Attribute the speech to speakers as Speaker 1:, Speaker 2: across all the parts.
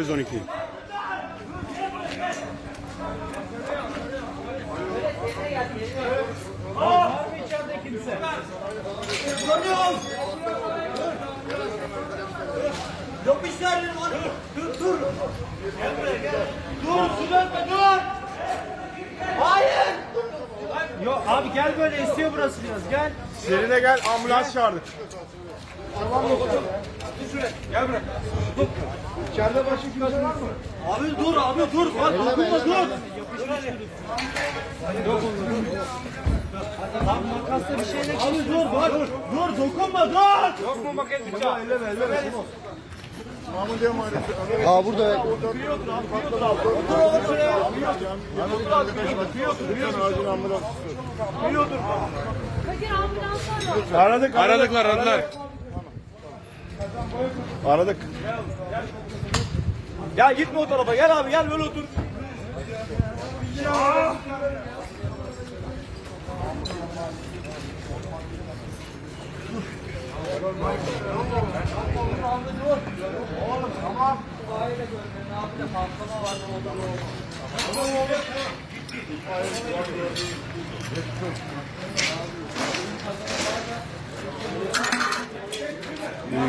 Speaker 1: 112.
Speaker 2: Yok bir şey var. Dur dur. Dur şuradan dur. Hayır.
Speaker 3: Yok abi gel böyle esiyor burası biraz gel.
Speaker 1: Serine gel ambulans çağırdık.
Speaker 2: Abi dur abi dur. Bak dokunma dur.
Speaker 3: Makasla bir şeyle
Speaker 2: Abi dur bak. Dur dokunma dur.
Speaker 3: Yok mu maket bıçağı?
Speaker 4: Aa burada
Speaker 5: Kadir ambulans var.
Speaker 1: Aradık aradık aradılar. Aradık.
Speaker 2: Ya gitme o tarafa gel abi gel böyle otur.
Speaker 1: Büyük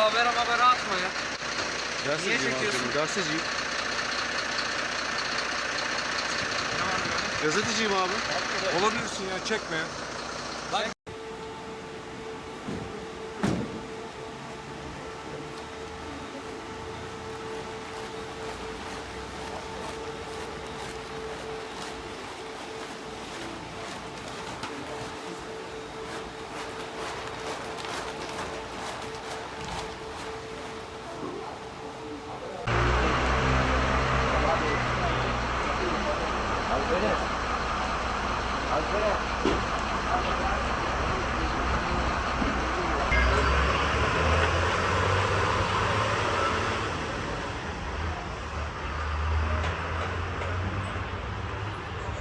Speaker 3: Abi
Speaker 6: haber haber atma ya. Niye çekiyorsun?
Speaker 4: gazeteciyim. Gazeteciyim abi.
Speaker 6: Olabilirsin ya çekme ya. 아, 그래. 안 그래.